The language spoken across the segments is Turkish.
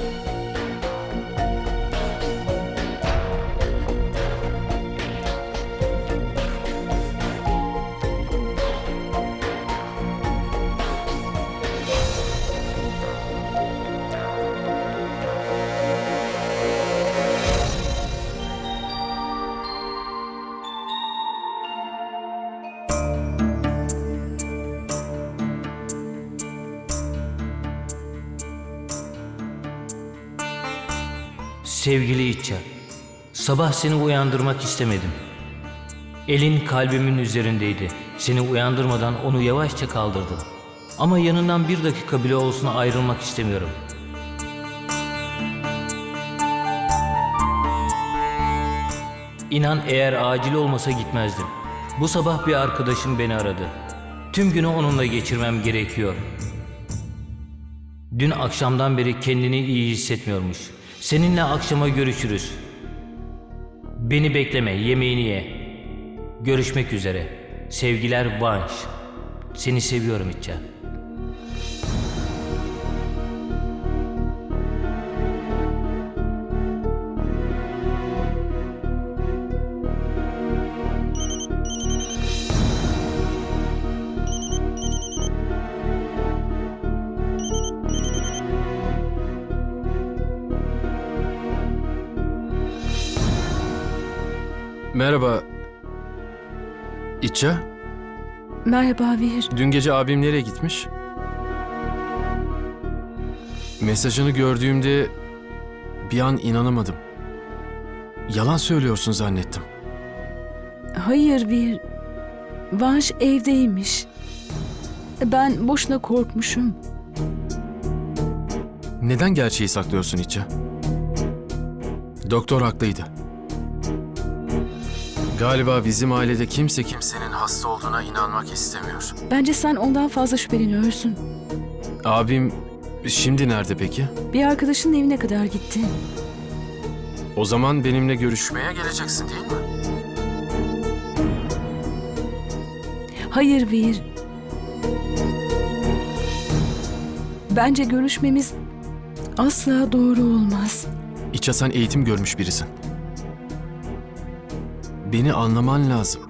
you Sevgili İtça, sabah seni uyandırmak istemedim. Elin kalbimin üzerindeydi. Seni uyandırmadan onu yavaşça kaldırdım. Ama yanından bir dakika bile olsun ayrılmak istemiyorum. İnan eğer acil olmasa gitmezdim. Bu sabah bir arkadaşım beni aradı. Tüm günü onunla geçirmem gerekiyor. Dün akşamdan beri kendini iyi hissetmiyormuş. Seninle akşama görüşürüz. Beni bekleme, yemeğini ye. Görüşmek üzere. Sevgiler Vanş. Seni seviyorum İtça. Merhaba. İçe, Merhaba Vihir. dün gece abim nereye gitmiş? Mesajını gördüğümde bir an inanamadım. Yalan söylüyorsun zannettim. Hayır Vihir. Vanş evdeymiş. Ben boşuna korkmuşum. Neden gerçeği saklıyorsun İçe? Doktor haklıydı. Galiba bizim ailede kimse kimsenin hasta olduğuna inanmak istemiyor. Bence sen ondan fazla şüpheleniyorsun. Abim şimdi nerede peki? Bir arkadaşının evine kadar gitti. O zaman benimle görüşmeye geleceksin değil mi? Hayır Vihir. Bence görüşmemiz asla doğru olmaz. İçe sen eğitim görmüş birisin. Beni anlaman lazım.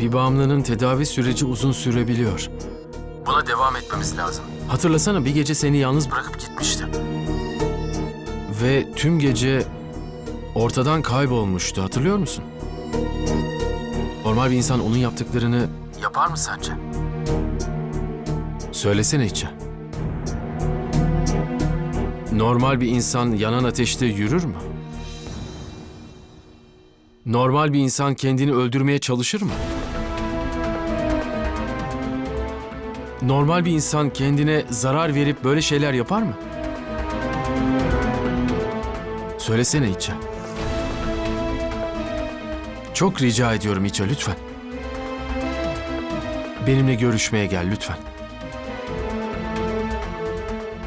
Bir bağımlının tedavi süreci uzun sürebiliyor. Buna devam etmemiz lazım. Hatırlasana bir gece seni yalnız bırakıp gitmişti. Ve tüm gece ortadan kaybolmuştu hatırlıyor musun? Normal bir insan onun yaptıklarını yapar mı sence? Söylesene içe. Normal bir insan yanan ateşte yürür mü? Normal bir insan kendini öldürmeye çalışır mı? Normal bir insan kendine zarar verip böyle şeyler yapar mı? Söylesene İça. Çok rica ediyorum İça lütfen. Benimle görüşmeye gel lütfen.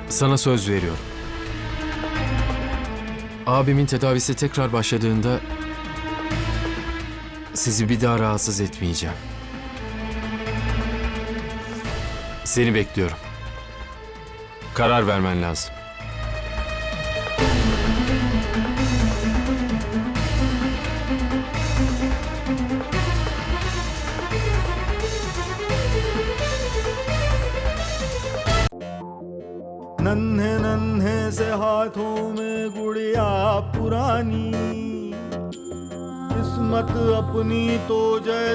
Sana söz veriyorum. Abimin tedavisi tekrar başladığında sizi bir daha rahatsız etmeyeceğim. Seni bekliyorum. Karar vermen lazım. नन्हे नन्हे से हाथों में गुड़िया पुरानी किस्मत अपनी तो जैसे